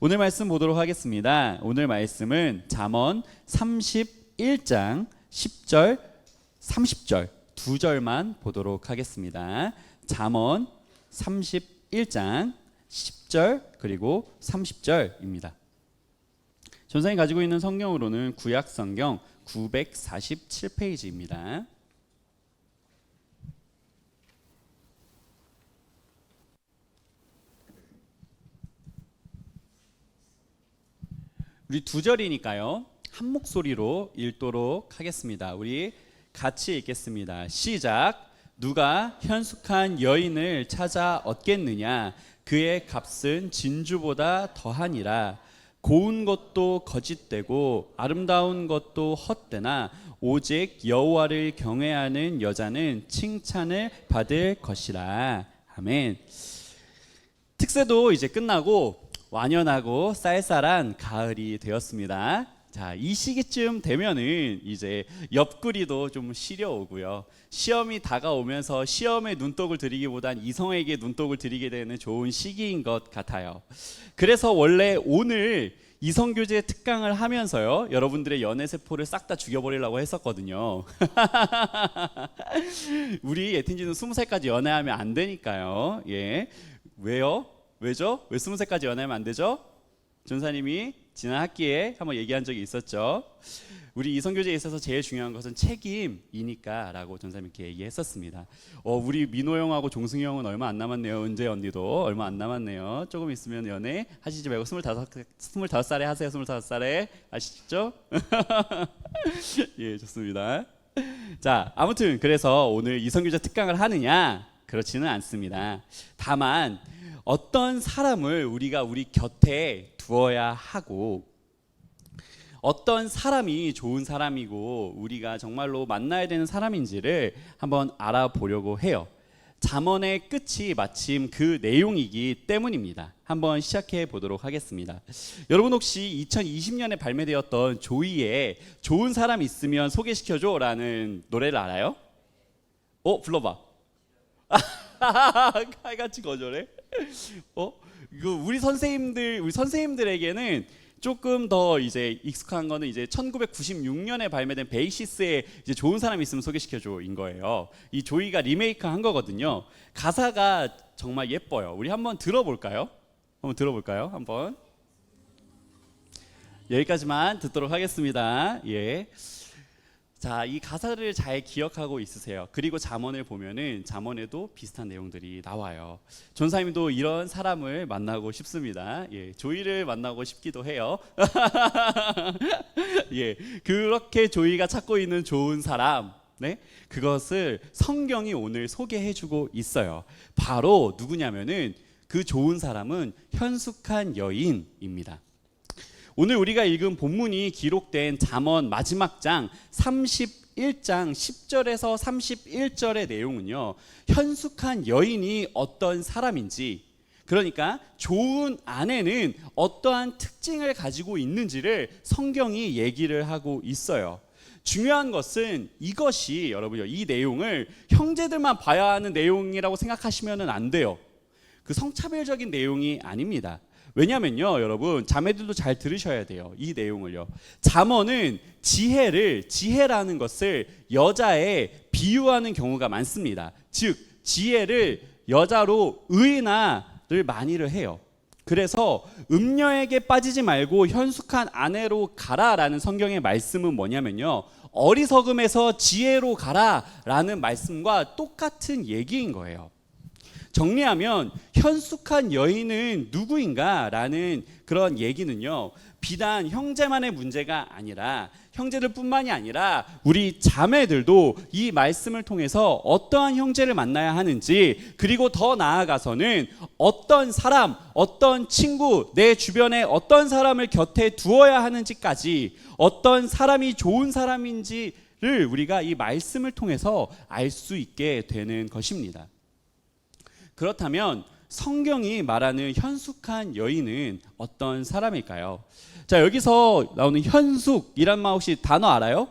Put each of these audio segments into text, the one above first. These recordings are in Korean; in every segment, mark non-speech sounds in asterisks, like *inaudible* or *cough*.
오늘 말씀 보도록 하겠습니다. 오늘 말씀은 잠언 31장 10절, 30절 두 절만 보도록 하겠습니다. 잠언 31장 10절 그리고 30절입니다. 전상이 가지고 있는 성경으로는 구약 성경 947페이지입니다. 우리 두 절이니까요. 한 목소리로 읽도록 하겠습니다. 우리 같이 읽겠습니다. 시작. 누가 현숙한 여인을 찾아 얻겠느냐? 그의 값은 진주보다 더하니라. 고운 것도 거짓되고 아름다운 것도 헛되나 오직 여호와를 경외하는 여자는 칭찬을 받을 것이라. 아멘. 특세도 이제 끝나고 완연하고 쌀쌀한 가을이 되었습니다. 자, 이 시기쯤 되면은 이제 옆구리도 좀 시려오고요. 시험이 다가오면서 시험에 눈독을 들이기보단 이성에게 눈독을 들이게 되는 좋은 시기인 것 같아요. 그래서 원래 오늘 이성교제 특강을 하면서요, 여러분들의 연애 세포를 싹 다 죽여버리려고 했었거든요. *laughs* 우리 예틴지는 스무 살까지 연애하면 안 되니까요. 예, 왜요? 왜죠? 왜 스무 살까지 연애하면 안 되죠? 전사님이 지난 학기에 한번 얘기한 적이 있었죠. 우리 이성교제에 있어서 제일 중요한 것은 책임이니까 라고 전사님께 얘기했었습니다. 어, 우리 민호 형하고 종승이 형은 얼마 안 남았네요. 은재 언니도 얼마 안 남았네요. 조금 있으면 연애 하시지 말고 스물다섯 스물다섯 살에 하세요. 스물다섯 살에 아시죠? *laughs* 예, 좋습니다. 자, 아무튼 그래서 오늘 이성교제 특강을 하느냐? 그렇지는 않습니다. 다만 어떤 사람을 우리가 우리 곁에 두어야 하고 어떤 사람이 좋은 사람이고 우리가 정말로 만나야 되는 사람인지를 한번 알아보려고 해요. 잠언의 끝이 마침 그 내용이기 때문입니다. 한번 시작해 보도록 하겠습니다. 여러분 혹시 2020년에 발매되었던 조이의 좋은 사람 있으면 소개시켜 줘라는 노래를 알아요? 어 불러 봐. *laughs* 칼같이 거절해? 어? 이거 우리 선생님들 우리 선생님들에게는 조금 더 이제 익숙한 거는 이제 1996년에 발매된 베이시스의 이제 좋은 사람 있으면 소개시켜 줘인 거예요. 이 조이가 리메이크 한 거거든요. 가사가 정말 예뻐요. 우리 한번 들어볼까요? 한번 들어볼까요? 한번 여기까지만 듣도록 하겠습니다. 예. 자, 이 가사를 잘 기억하고 있으세요. 그리고 잠언을 보면은 잠언에도 비슷한 내용들이 나와요. 전사님도 이런 사람을 만나고 싶습니다. 예, 조이를 만나고 싶기도 해요. *laughs* 예, 그렇게 조이가 찾고 있는 좋은 사람, 네, 그것을 성경이 오늘 소개해주고 있어요. 바로 누구냐면은 그 좋은 사람은 현숙한 여인입니다. 오늘 우리가 읽은 본문이 기록된 잠언 마지막 장 31장 10절에서 31절의 내용은요. 현숙한 여인이 어떤 사람인지 그러니까 좋은 아내는 어떠한 특징을 가지고 있는지를 성경이 얘기를 하고 있어요. 중요한 것은 이것이 여러분요. 이 내용을 형제들만 봐야 하는 내용이라고 생각하시면 안 돼요. 그 성차별적인 내용이 아닙니다. 왜냐면요, 여러분, 자매들도 잘 들으셔야 돼요. 이 내용을요. 잠언은 지혜를, 지혜라는 것을 여자에 비유하는 경우가 많습니다. 즉, 지혜를 여자로 의나를 많이를 해요. 그래서 음녀에게 빠지지 말고 현숙한 아내로 가라라는 성경의 말씀은 뭐냐면요. 어리석음에서 지혜로 가라라는 말씀과 똑같은 얘기인 거예요. 정리하면 현숙한 여인은 누구인가라는 그런 얘기는요. 비단 형제만의 문제가 아니라 형제들 뿐만이 아니라 우리 자매들도 이 말씀을 통해서 어떠한 형제를 만나야 하는지 그리고 더 나아가서는 어떤 사람, 어떤 친구, 내 주변에 어떤 사람을 곁에 두어야 하는지까지 어떤 사람이 좋은 사람인지를 우리가 이 말씀을 통해서 알 수 있게 되는 것입니다. 그렇다면 성경이 말하는 현숙한 여인은 어떤 사람일까요? 자, 여기서 나오는 현숙이란 말 혹시 단어 알아요?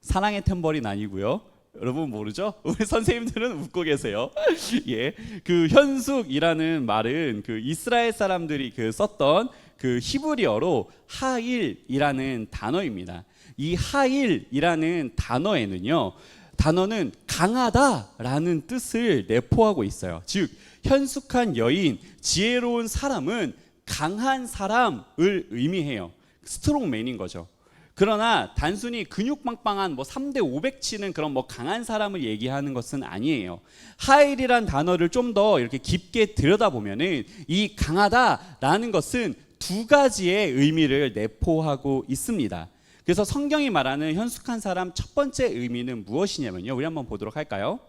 사랑의 템버린 아니고요. 여러분 모르죠? *laughs* 우리 선생님들은 웃고 계세요. *laughs* 예. 그 현숙이라는 말은 그 이스라엘 사람들이 그 썼던 그 히브리어로 하일이라는 단어입니다. 이 하일이라는 단어에는요. 단어는 강하다라는 뜻을 내포하고 있어요. 즉 현숙한 여인, 지혜로운 사람은 강한 사람을 의미해요. 스트롱맨인 거죠. 그러나 단순히 근육 빵빵한 뭐 3대 500 치는 그런 뭐 강한 사람을 얘기하는 것은 아니에요. 하일이란 단어를 좀 더 이렇게 깊게 들여다보면은 이 강하다라는 것은 두 가지의 의미를 내포하고 있습니다. 그래서 성경이 말하는 현숙한 사람 첫 번째 의미는 무엇이냐면요. 우리 한번 보도록 할까요?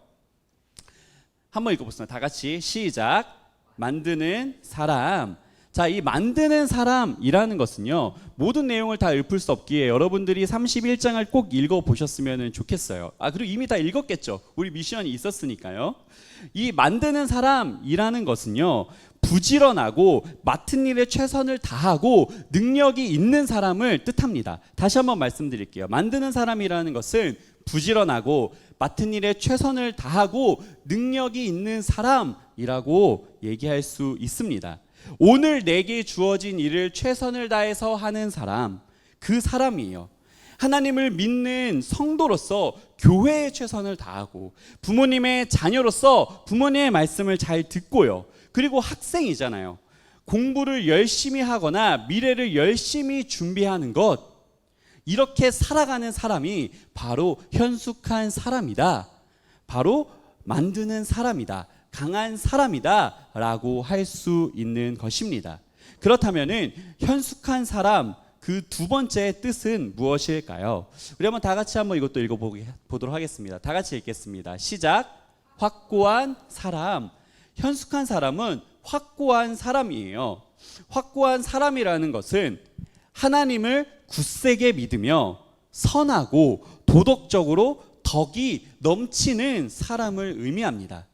한번 읽어보겠습니다. 다 같이 시작. 만드는 사람. 자, 이 만드는 사람이라는 것은요, 모든 내용을 다 읊을 수 없기에 여러분들이 31장을 꼭 읽어보셨으면 좋겠어요. 아, 그리고 이미 다 읽었겠죠. 우리 미션이 있었으니까요. 이 만드는 사람이라는 것은요, 부지런하고 맡은 일에 최선을 다하고 능력이 있는 사람을 뜻합니다. 다시 한번 말씀드릴게요. 만드는 사람이라는 것은 부지런하고 맡은 일에 최선을 다하고 능력이 있는 사람이라고 얘기할 수 있습니다. 오늘 내게 주어진 일을 최선을 다해서 하는 사람, 그 사람이에요. 하나님을 믿는 성도로서 교회에 최선을 다하고 부모님의 자녀로서 부모님의 말씀을 잘 듣고요. 그리고 학생이잖아요. 공부를 열심히 하거나 미래를 열심히 준비하는 것. 이렇게 살아가는 사람이 바로 현숙한 사람이다. 바로 만드는 사람이다. 강한 사람이다. 라고 할 수 있는 것입니다. 그렇다면은 현숙한 사람 그 두 번째 뜻은 무엇일까요? 우리 한번 다 같이 한번 이것도 읽어보도록 하겠습니다. 다 같이 읽겠습니다. 시작. 확고한 사람. 현숙한 사람은 확고한 사람이에요. 확고한 사람이라는 것은 하나님을 굳세게 믿으며 선하고 도덕적으로 덕이 넘치는 사람을 의미합니다.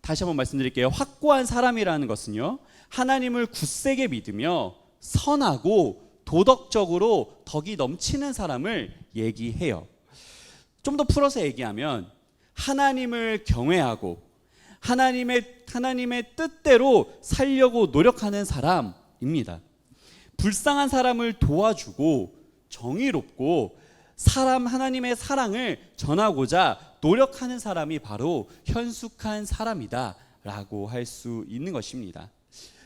다시 한번 말씀드릴게요. 확고한 사람이라는 것은요. 하나님을 굳세게 믿으며 선하고 도덕적으로 덕이 넘치는 사람을 얘기해요. 좀 더 풀어서 얘기하면 하나님을 경외하고 하나님의 하나님의 뜻대로 살려고 노력하는 사람입니다. 불쌍한 사람을 도와주고 정의롭고 사람 하나님의 사랑을 전하고자 노력하는 사람이 바로 현숙한 사람이다라고 할 수 있는 것입니다.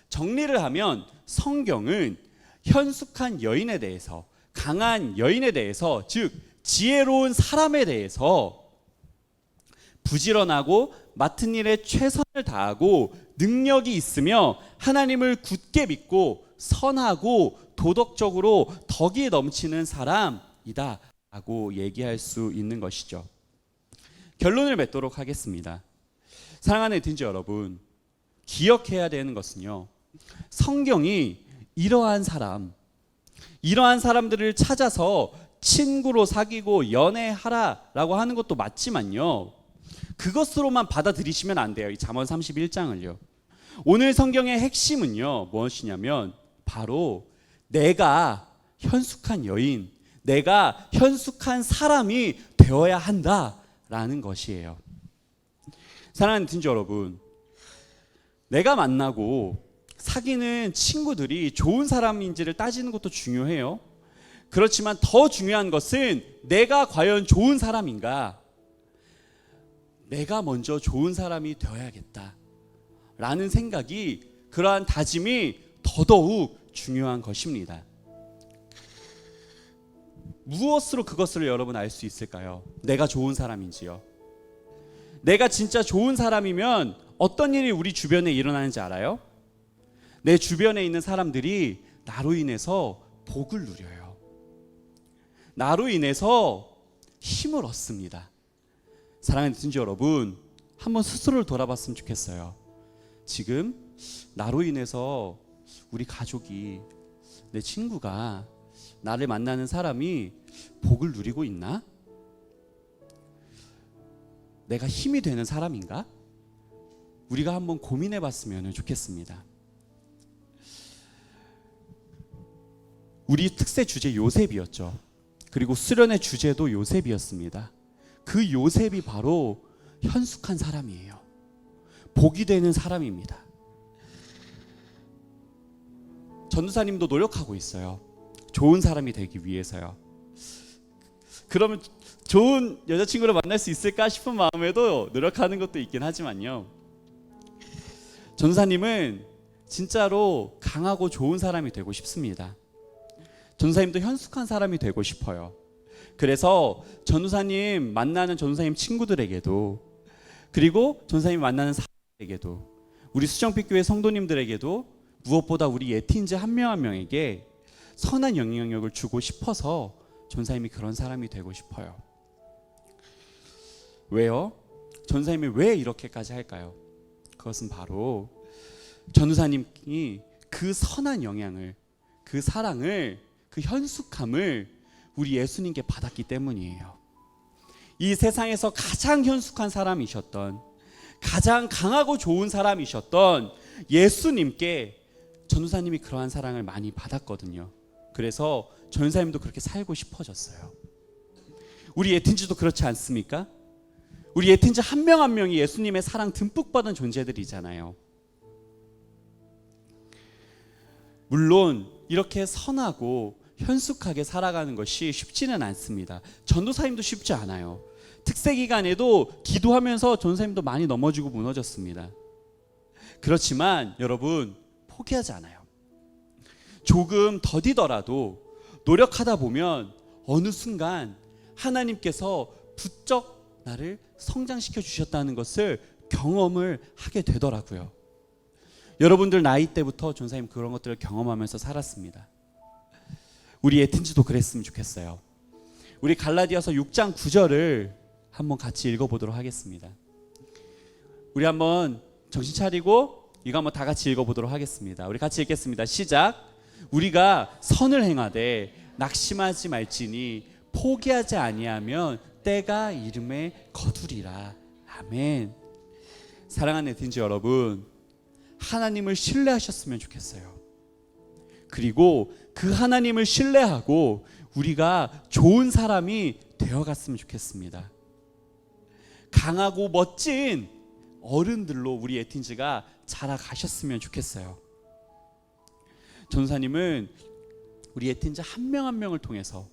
정리를 하면 성경은 현숙한 여인에 대해서 강한 여인에 대해서 즉 지혜로운 사람에 대해서 부지런하고 맡은 일에 최선을 다하고 능력이 있으며 하나님을 굳게 믿고 선하고 도덕적으로 덕이 넘치는 사람이다 라고 얘기할 수 있는 것이죠. 결론을 맺도록 하겠습니다. 사랑하는 딘지 여러분, 기억해야 되는 것은요. 성경이 이러한 사람, 이러한 사람들을 찾아서 친구로 사귀고 연애하라 라고 하는 것도 맞지만요. 그것으로만 받아들이시면 안 돼요. 이 잠언 31장을요. 오늘 성경의 핵심은요. 무엇이냐면 바로 내가 현숙한 여인, 내가 현숙한 사람이 되어야 한다라는 것이에요. 사랑하는 틴지 여러분, 내가 만나고 사귀는 친구들이 좋은 사람인지를 따지는 것도 중요해요. 그렇지만 더 중요한 것은 내가 과연 좋은 사람인가? 내가 먼저 좋은 사람이 되어야겠다. 라는 생각이 그러한 다짐이 더더욱 중요한 것입니다. 무엇으로 그것을 여러분 알 수 있을까요? 내가 좋은 사람인지요. 내가 진짜 좋은 사람이면 어떤 일이 우리 주변에 일어나는지 알아요? 내 주변에 있는 사람들이 나로 인해서 복을 누려요. 나로 인해서 힘을 얻습니다. 사랑하는 듣지 여러분, 한번 스스로를 돌아봤으면 좋겠어요. 지금 나로 인해서 우리 가족이 내 친구가 나를 만나는 사람이 복을 누리고 있나? 내가 힘이 되는 사람인가? 우리가 한번 고민해 봤으면 좋겠습니다. 우리 특세 주제 요셉이었죠. 그리고 수련의 주제도 요셉이었습니다. 그 요셉이 바로 현숙한 사람이에요. 복이 되는 사람입니다. 전도사님도 노력하고 있어요. 좋은 사람이 되기 위해서요. 그러면 좋은 여자친구를 만날 수 있을까 싶은 마음에도 노력하는 것도 있긴 하지만요. 전사님은 진짜로 강하고 좋은 사람이 되고 싶습니다. 전사님도 현숙한 사람이 되고 싶어요. 그래서 전도사님 만나는 전도사님 친구들에게도 그리고 전도사님 만나는 사람에게도 우리 수정빛 교회 성도님들에게도 무엇보다 우리 예틴즈 한 명 한 명에게 선한 영향력을 주고 싶어서 전사님이 그런 사람이 되고 싶어요. 왜요? 전사님이 왜 이렇게까지 할까요? 그것은 바로 전도사님이 그 선한 영향을 그 사랑을 그 현숙함을 우리 예수님께 받았기 때문이에요. 이 세상에서 가장 현숙한 사람이셨던 가장 강하고 좋은 사람이셨던 예수님께 전도사님이 그러한 사랑을 많이 받았거든요. 그래서 전사님도 그렇게 살고 싶어졌어요. 우리 예틴즈도 그렇지 않습니까? 우리 예틴즈 한명 한 명이 예수님의 사랑 듬뿍 받은 존재들이잖아요. 물론 이렇게 선하고 현숙하게 살아가는 것이 쉽지는 않습니다. 전도사님도 쉽지 않아요. 특세 기간에도 기도하면서 전도사님도 많이 넘어지고 무너졌습니다. 그렇지만 여러분 포기하지 않아요. 조금 더디더라도 노력하다 보면 어느 순간 하나님께서 부쩍 나를 성장시켜 주셨다는 것을 경험을 하게 되더라고요. 여러분들 나이 때부터 전사님 그런 것들을 경험하면서 살았습니다. 우리 에틴즈도 그랬으면 좋겠어요. 우리 갈라디아서 6장 9절을 한번 같이 읽어보도록 하겠습니다. 우리 한번 정신 차리고 이거 한번 다 같이 읽어보도록 하겠습니다. 우리 같이 읽겠습니다. 시작. 우리가 선을 행하되 낙심하지 말지니 포기하지 아니하면 때가 이름에 거두리라. 아멘. 사랑하는 에틴즈 여러분, 하나님을 신뢰하셨으면 좋겠어요. 그리고 그 하나님을 신뢰하고 우리가 좋은 사람이 되어갔으면 좋겠습니다. 강하고 멋진 어른들로 우리 에틴즈가 자라가셨으면 좋겠어요. 전사님은 우리 에틴즈 한 명 한 명을 통해서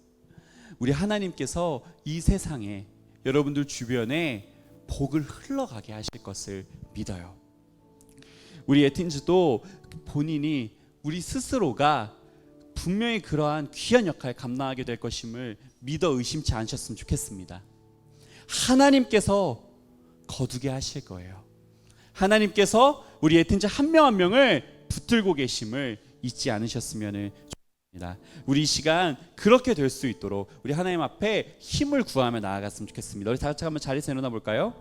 우리 하나님께서 이 세상에 여러분들 주변에 복을 흘러가게 하실 것을 믿어요. 우리 에틴즈도 본인이 우리 스스로가 분명히 그러한 귀한 역할 감당하게 될 것임을 믿어 의심치 않으셨으면 좋겠습니다. 하나님께서 거두게 하실 거예요. 하나님께서 우리 에틴즈 한명 한 명을 붙들고 계심을 잊지 않으셨으면 좋겠습니다. 우리 이 시간 그렇게 될 수 있도록 우리 하나님 앞에 힘을 구하며 나아갔으면 좋겠습니다. 우리 다 같이 한번 자리에서 일어나 볼까요?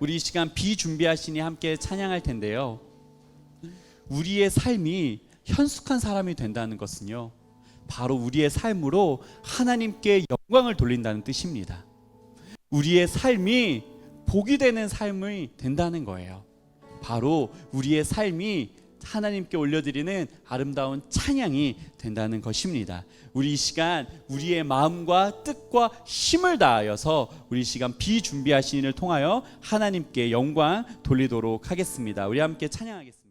우리 이 시간 비 준비하시니 함께 찬양할 텐데요. 우리의 삶이 현숙한 사람이 된다는 것은요. 바로 우리의 삶으로 하나님께 영광을 돌린다는 뜻입니다. 우리의 삶이 복이 되는 삶이 된다는 거예요. 바로 우리의 삶이 하나님께 올려드리는 아름다운 찬양이 된다는 것입니다. 우리 이 시간 우리의 마음과 뜻과 힘을 다하여서 우리 이 시간 비준비하신 일을 통하여 하나님께 영광 돌리도록 하겠습니다. 우리 함께 찬양하겠습니다.